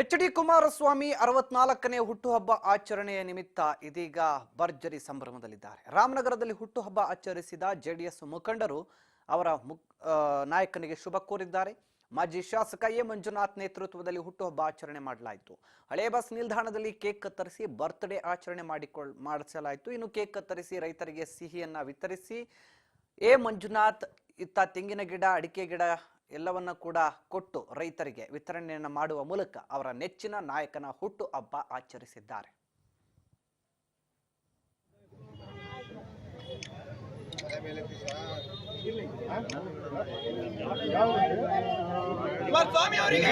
H D Kumaraswamy ಅರವತ್ನಾಲ್ಕನೇ ಹುಟ್ಟುಹಬ್ಬ ಆಚರಣೆಯ ನಿಮಿತ್ತ ಇದೀಗ ಭರ್ಜರಿ ಸಂಭ್ರಮದಲ್ಲಿದ್ದಾರೆ. ರಾಮನಗರದಲ್ಲಿ ಹುಟ್ಟುಹಬ್ಬ ಆಚರಿಸಿದ ಜೆಡಿಎಸ್ ಮುಖಂಡರು ಅವರ ಮುಕ್ ನಾಯಕನಿಗೆ ಶುಭ ಕೋರಿದ್ದಾರೆ. ಮಾಜಿ ಶಾಸಕ ಎ. ಮಂಜುನಾಥ್ ನೇತೃತ್ವದಲ್ಲಿ ಹುಟ್ಟುಹಬ್ಬ ಆಚರಣೆ ಮಾಡಲಾಯಿತು. ಹಳೆ ಬಸ್ ನಿಲ್ದಾಣದಲ್ಲಿ ಕೇಕ್ ಕತ್ತರಿಸಿ ಬರ್ತ್ಡೇ ಆಚರಣೆ ಮಾಡಿಕೊಳ್, ಮಾಡಿಸಲಾಯಿತು. ಇನ್ನು ಕೇಕ್ ಕತ್ತರಿಸಿ ರೈತರಿಗೆ ಸಿಹಿಯನ್ನು ವಿತರಿಸಿ ಎ. ಮಂಜುನಾಥ್ ಇತ್ತ ತೆಂಗಿನ ಗಿಡ, ಅಡಿಕೆ ಗಿಡ ಎಲ್ಲವನ್ನ ಕೂಡ ಕೊಟ್ಟು ರೈತರಿಗೆ ವಿತರಣೆಯನ್ನು ಮಾಡುವ ಮೂಲಕ ಅವರ ನೆಚ್ಚಿನ ನಾಯಕನ ಹುಟ್ಟು ಹಬ್ಬ ಆಚರಿಸಿದ್ದಾರೆ. ಕುಮಾರಸ್ವಾಮಿ ಅವರಿಗೆ!